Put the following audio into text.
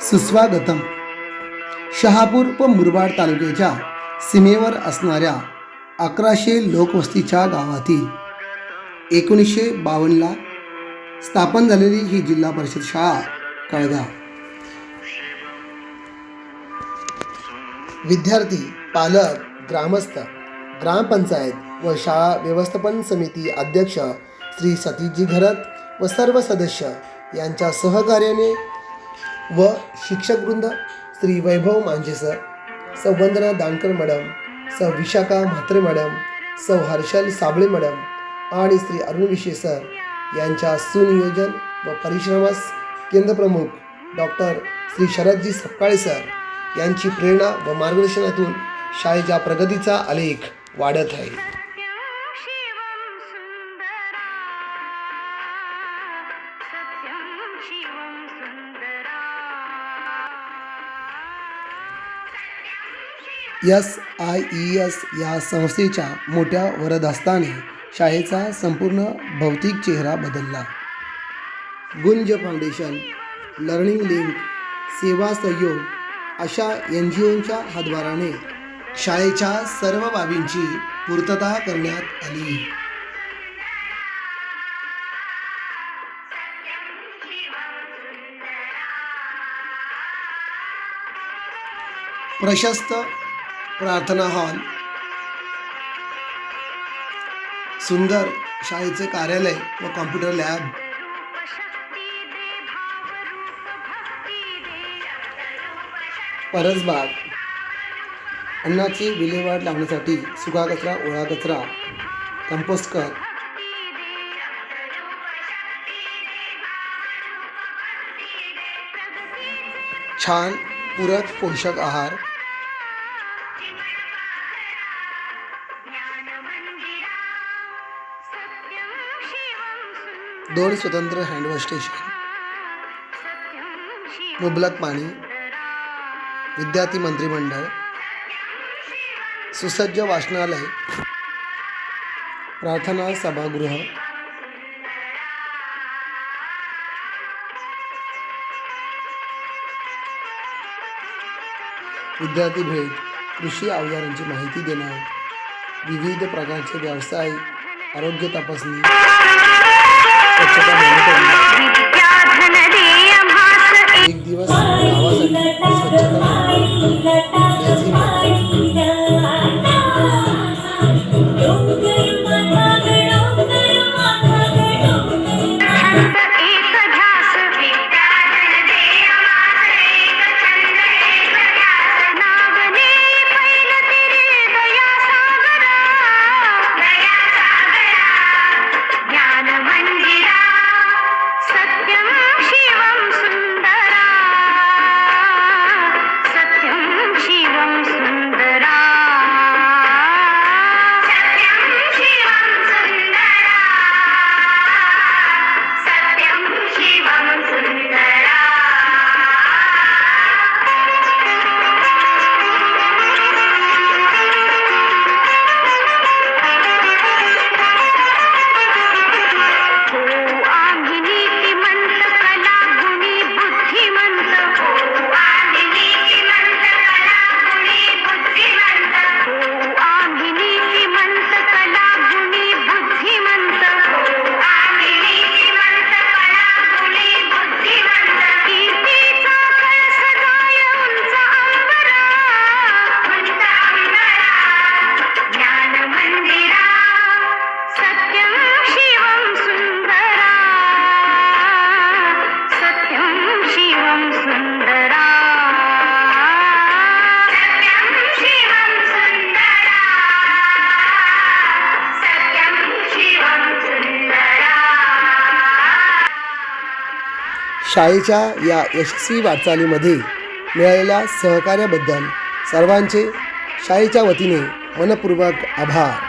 सुस्वागतम. शहापूर व मुरबाड तालुक्याच्या सीमेवर असणाऱ्या अकराशे लोकवस्तीच्या गावातील एकोणीसशे बावन्नला स्थापन झालेली ही जिल्हा परिषद शाळा कळगाव विद्यार्थी पालक ग्रामस्थ ग्रामपंचायत व शाळा व्यवस्थापन समिती अध्यक्ष श्री सतीशजी घरत व सर्व सदस्य यांच्या सहकार्याने व शिक्षकवृंद श्री वैभव मांजे सर सौ वंदना दानकर मॅडम सौ विशाखा म्हात्रे मॅडम सौ हर्षल साबळे मॅडम आणि श्री अरुण विशे सर यांच्या सुनियोजन व परिश्रमास केंद्रप्रमुख डॉक्टर श्री शरदजी सपकाळे सर यांची प्रेरणा व मार्गदर्शनातून शाळेच्या प्रगतीचा आलेख वाढत आहे. एस आय ई एस या संस्थेच्या मोठ्या वरदहस्ताने शाळेचा संपूर्ण भौतिक चेहरा बदलला. गुंज फाउंडेशन लर्निंग लिंक सेवा सहयोग अशा एन जी ओंच्या हातभाराने शाळेच्या सर्व बाबींची पूर्तता करण्यात आली. प्रशस्त प्रार्थना हॉल. सुंदर शाळेचे कार्यालय व कॉम्प्युटर लॅब परसबाग अन्नाची विल्हेवाट लावण्यासाठी सुका कचरा ओळा कचरा कंपोस्ट कर. छान पूरक पोषक आहार. दोन स्वतंत्र हँडवॉश स्टेशन. मुबलक पाणी विद्यार्थी मंत्रिमंडळ सुसज्ज वाचनालय प्रार्थना सभागृह विद्यार्थी भेट कृषी अवजारांची माहिती देणं विविध प्रकारचे व्यवसाय आरोग्य तपासणी. स्वच्छता शाळेच्या या यशस्वी वाटचालीमध्ये मिळालेल्या सहकार्याबद्दल सर्वांचे शाळेच्या वतीने मनपूर्वक आभार.